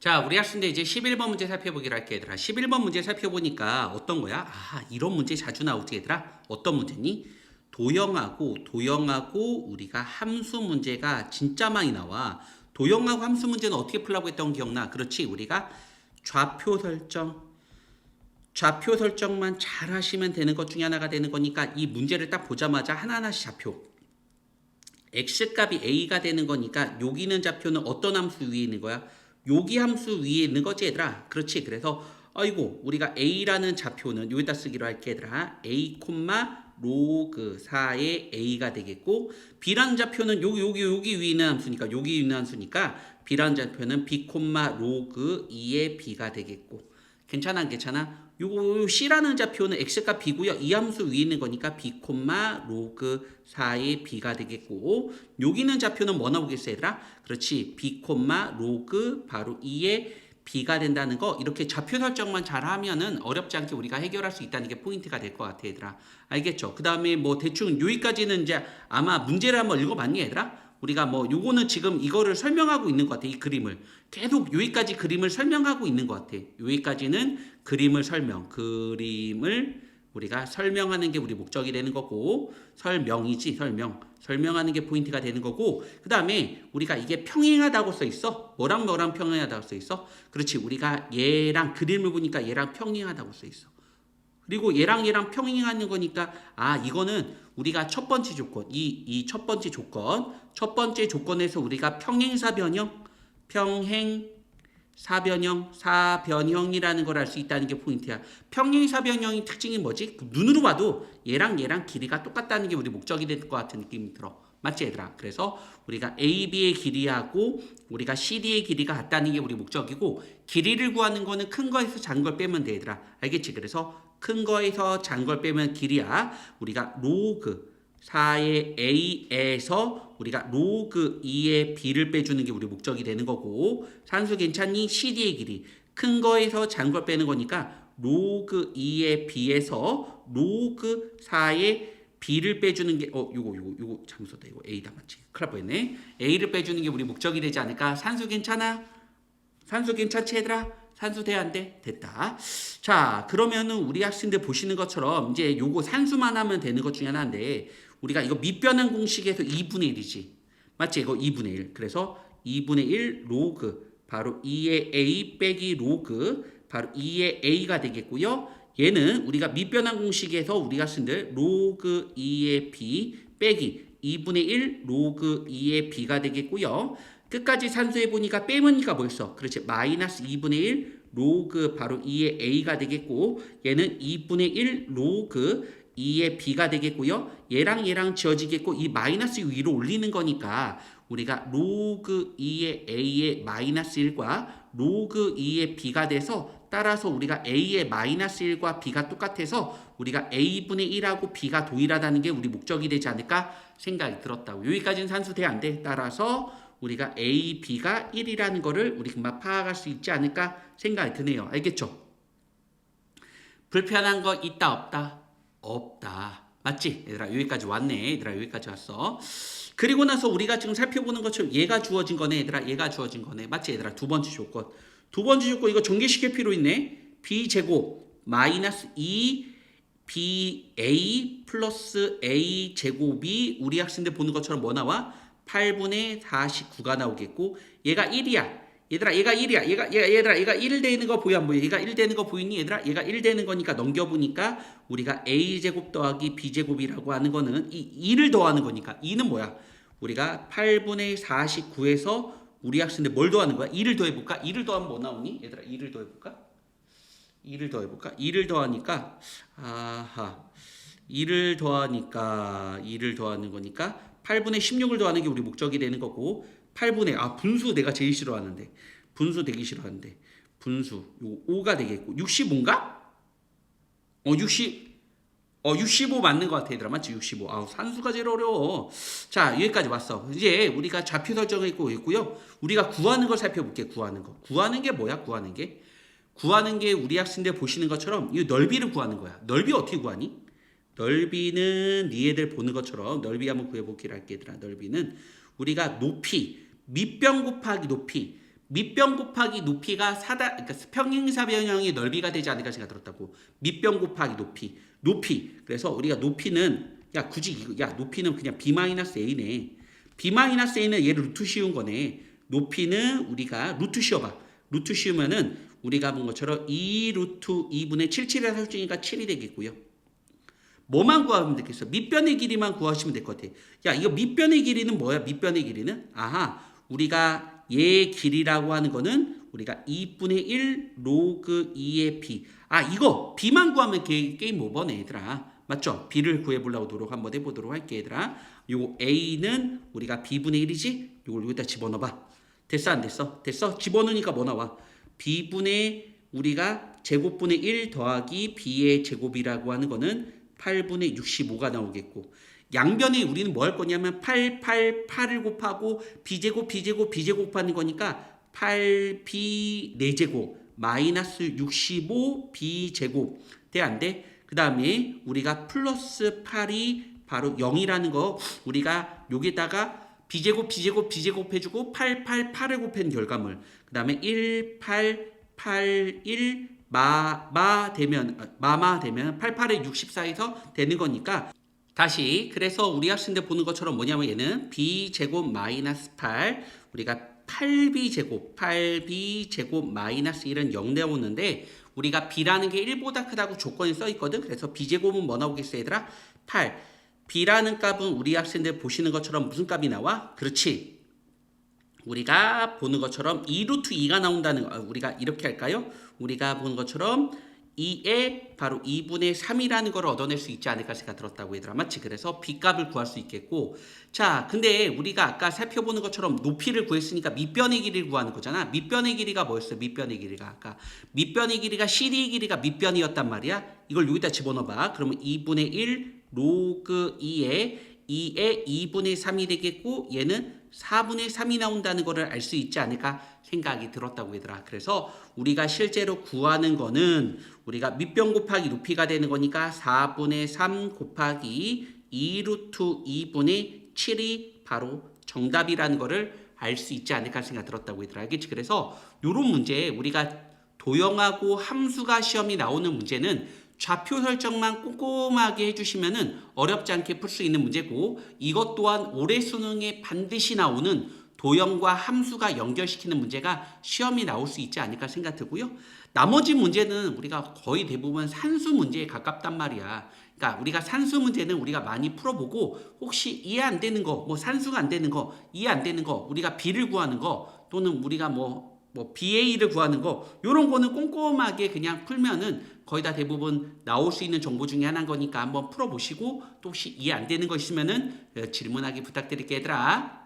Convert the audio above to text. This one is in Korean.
자, 우리 학생들 이제 11번 문제 살펴보기로 할게 얘들아. 11번 문제 살펴보니까 어떤 거야? 아, 이런 문제 자주 나오지 얘들아. 어떤 문제니? 도형하고 도형하고 우리가 함수 문제가 진짜 많이 나와. 도형하고 함수 문제는 어떻게 풀라고 했던 거 기억나? 그렇지. 우리가 좌표 설정 좌표 설정만 잘 하시면 되는 것 중에 하나가 되는 거니까 이 문제를 딱 보자마자 하나하나씩 좌표 x값이 a가 되는 거니까 여기 있는 좌표는 어떤 함수 위에 있는 거야? 여기 함수 위에 있는 거지 얘들아. 그렇지. 그래서 아이고 우리가 a라는 좌표는 여기다 쓰기로 할게 얘들아. a 로그 4의 a가 되겠고 b라는 좌표는 여기 여기 여기 위에 있는 함수니까 여기 있는 함수니까 b라는 좌표는 b 로그 2의 b가 되겠고 괜찮아 안 괜찮아? 요거 c라는 좌표는 x가 b고요. 이 함수 위에 있는 거니까 b 로그 4의 b가 되겠고 여기는 좌표는 뭐 나오겠어 얘들아? 그렇지. b 로그 바로 2의 b가 된다는 거 이렇게 좌표 설정만 잘 하면은 어렵지 않게 우리가 해결할 수 있다는 게 포인트가 될 것 같아 얘들아. 알겠죠? 그 다음에 뭐 대충 여기까지는 이제 아마 문제를 한번 읽어봤니 얘들아? 우리가 뭐 요거는 지금 이거를 설명하고 있는 것 같아 이 그림을. 계속 여기까지 그림을 설명하고 있는 것 같아 여기까지는 그림을 설명 그림을 우리가 설명하는 게 우리 목적이 되는 거고 설명이지 설명. 설명하는 게 포인트가 되는 거고 그 다음에 우리가 이게 평행하다고 써 있어. 뭐랑 뭐랑 평행하다고 써 있어? 그렇지 우리가 얘랑 그림을 보니까 얘랑 평행하다고 써 있어 그리고 얘랑 얘랑 평행하는 거니까 아 이거는 우리가 첫 번째 조건 이 이 첫 번째 조건 첫 번째 조건에서 우리가 평행사 변형 평행 사변형 사변형이라는 걸 알 수 있다는 게 포인트야. 평행사 변형의 특징이 뭐지? 눈으로 봐도 얘랑 얘랑 길이가 똑같다는 게 우리 목적이 될 것 같은 느낌이 들어 맞지 얘들아 그래서 우리가 AB의 길이하고 우리가 CD의 길이가 같다는 게 우리 목적이고 길이를 구하는 거는 큰 거에서 작은 걸 빼면 돼 얘들아 알겠지 그래서 큰 거에서 작은 걸 빼면 길이야. 우리가 로그 4의 a에서 우리가 로그 2의 b를 빼주는 게 우리 목적이 되는 거고 산수 괜찮니? cd의 길이 큰 거에서 작은 걸 빼는 거니까 로그 2의 b에서 로그 4의 b를 빼주는 게 어 요거 요거 요거 잘못 썼다 이거 a다 맞지? 날 뻔했네 a를 빼주는 게 우리 목적이 되지 않을까? 산수 괜찮아? 산수 괜찮지 얘들아? 산수 돼안 돼? 됐다. 자, 그러면은 우리 학생들 보시는 것처럼 이제 요거 산수만 하면 되는 것 중에 하나인데 우리가 이거 밑변환 공식에서 2분의 1이지. 맞지? 이거 2분의 1. 그래서 2분의 1 로그 바로 2의 a 빼기 로그 바로 2의 a가 되겠고요. 얘는 우리가 밑변환 공식에서 우리 학생들 로그 2의 b 빼기 2분의 1 로그 2의 b가 되겠고요. 끝까지 산수해 보니까 빼면니까 뭐였어? 그렇지. 마이너스 2분의 1 로그 바로 2의 a가 되겠고 얘는 2분의 1 로그 2의 b가 되겠고요. 얘랑 얘랑 지어지겠고 이 마이너스 위로 올리는 거니까 우리가 로그 2의 a의 마이너스 1과 로그 2의 b가 돼서 따라서 우리가 a의 마이너스 1과 b가 똑같아서 우리가 a분의 1하고 b가 동일하다는 게 우리 목적이 되지 않을까 생각이 들었다고. 여기까지는 산수 돼 안 돼? 따라서 우리가 A, B가 1이라는 거를 우리 금방 파악할 수 있지 않을까 생각이 드네요. 알겠죠? 불편한 거 있다 없다? 없다. 맞지? 얘들아 여기까지 왔네. 얘들아 여기까지 왔어. 그리고 나서 우리가 지금 살펴보는 것처럼 얘가 주어진 거네. 얘들아 얘가 주어진 거네. 맞지? 얘들아 두 번째 조건. 두 번째 조건 이거 전개시킬 필요 있네. B 제곱 마이너스 2 BA 플러스 A 제곱이 우리 학생들 보는 것처럼 뭐 나와? 8분의 49가 나오겠고 얘가 1이야. 얘들아 얘가 1이야. 얘가 얘 얘들아 얘가 1 되는 거 보여 안 보여? 얘가 1 되는 거 보이니 얘들아? 얘가 1 되는 거니까 넘겨 보니까 우리가 a 제곱 더하기 b 제곱이라고 하는 거는 이 2를 더하는 거니까 2는 뭐야? 우리가 8분의 49에서 우리 학생들 뭘 더하는 거야? 2를 더해 볼까? 2를 더하면 뭐 나오니? 얘들아 2를 더해 볼까? 2를 더해 볼까? 2를 더하니까 아하 2를 더하니까 2를 더하는 거니까 8분의 16을 더하는 게 우리 목적이 되는 거고 8분의 아 분수 내가 제일 싫어하는데. 분수 되기 싫어하는데. 분수. 요 5가 되겠고. 65인가? 어 60. 어 65 맞는 것 같아 얘들아. 맞지? 65 아우 산수가 제일 어려워. 자 여기까지 왔어. 이제 우리가 좌표 설정을 있고 있고요. 우리가 구하는 걸 살펴볼게 구하는 거. 구하는 게 뭐야 구하는 게? 구하는 게 우리 학생들 보시는 것처럼 이 넓이를 구하는 거야. 넓이 어떻게 구하니? 넓이는 니네들 보는 것처럼 넓이 한번 구해보기로 할게 얘들아. 넓이는 우리가 높이 밑변 곱하기 높이 밑변 곱하기 높이가 사다 그러니까 평행사 변형의 넓이가 되지 않을까 생각 들었다고 밑변 곱하기 높이 높이 그래서 우리가 높이는 야 굳이 이거 야 높이는 그냥 b 마이너스 a네 b 마이너스 a는 얘를 루트 씌운 거네 높이는 우리가 루트 씌워봐 루트 씌우면은 우리가 본 것처럼 2 루트 2분의 77이라 설정이니까 7이 되겠고요 뭐만 구하면 되겠어? 밑변의 길이만 구하시면 될 것 같아. 야, 이거 밑변의 길이는 뭐야? 밑변의 길이는? 아하, 우리가 얘 길이라고 하는 거는 우리가 2분의 1 로그 2의 b. 아, 이거 b만 구하면 게, 게임 오버네, 얘들아. 맞죠? b를 구해보려고 노력 한번 해보도록 할게, 얘들아. 요 a는 우리가 b분의 1이지? 요걸 여기다 집어넣어봐. 됐어, 안 됐어? 됐어? 집어넣으니까 뭐 나와? b분의 우리가 제곱분의 1 더하기 b의 제곱이라고 하는 거는 8분의 65가 나오겠고 양변에 우리는 뭐 할 거냐면 8, 8, 8을 곱하고 b제곱, b제곱, b제곱 하는 거니까 8b 4제곱 마이너스 65 b제곱 돼 안 돼? 그 다음에 우리가 플러스 8이 바로 0이라는 거 우리가 여기다가 b제곱, b제곱, b제곱 해주고 8, 8, 8을 곱한 결과물 그 다음에 1, 8, 8, 1 마, 마 되면, 어, 마마 되면 88에 64에서 되는 거니까 다시 그래서 우리 학생들 보는 것처럼 뭐냐면 얘는 b 제곱 마이너스 8 우리가 8b 제곱 8b 제곱 마이너스 1은 0 나오는데 우리가 b라는 게 1보다 크다고 조건이 써 있거든. 그래서 b 제곱은 뭐 나오겠어 얘들아? 8 b라는 값은 우리 학생들 보시는 것처럼 무슨 값이 나와? 그렇지 우리가 보는 것처럼 2루트 2가 나온다는 거, 아, 우리가 이렇게 할까요? 우리가 보는 것처럼 2에 바로 2분의 3이라는 걸 얻어낼 수 있지 않을까 생각 들었다고 얘들아 맞지? 그래서 b값을 구할 수 있겠고 자 근데 우리가 아까 살펴보는 것처럼 높이를 구했으니까 밑변의 길이를 구하는 거잖아 밑변의 길이가 뭐였어? 밑변의 길이가 아까 밑변의 길이가 CD의 길이가 밑변이었단 말이야 이걸 여기다 집어넣어봐 그러면 2분의 1 로그 2에 2에 2분의 3이 되겠고 얘는 4분의 3이 나온다는 것을 알 수 있지 않을까 생각이 들었다고 얘들아. 그래서 우리가 실제로 구하는 거는 우리가 밑변 곱하기 높이가 되는 거니까 4분의 3 곱하기 2루트 2분의 7이 바로 정답이라는 것을 알 수 있지 않을까 생각 들었다고 얘들아. 알겠지? 그래서 요런 문제 우리가 도형하고 함수가 시험이 나오는 문제는 좌표 설정만 꼼꼼하게 해주시면은 어렵지 않게 풀 수 있는 문제고 이것 또한 올해 수능에 반드시 나오는 도형과 함수가 연결시키는 문제가 시험이 나올 수 있지 않을까 생각 들고요. 나머지 문제는 우리가 거의 대부분 산수 문제에 가깝단 말이야. 그러니까 우리가 산수 문제는 우리가 많이 풀어보고 혹시 이해 안 되는 거, 뭐 산수가 안 되는 거, 이해 안 되는 거, 우리가 비를 구하는 거 또는 우리가 뭐 뭐 BA를 구하는 거 요런 거는 꼼꼼하게 그냥 풀면은 거의 다 대부분 나올 수 있는 정보 중에 하나인 거니까 한번 풀어보시고 또 혹시 이해 안 되는 거 있으면은 어, 질문하기 부탁드릴게요 얘들아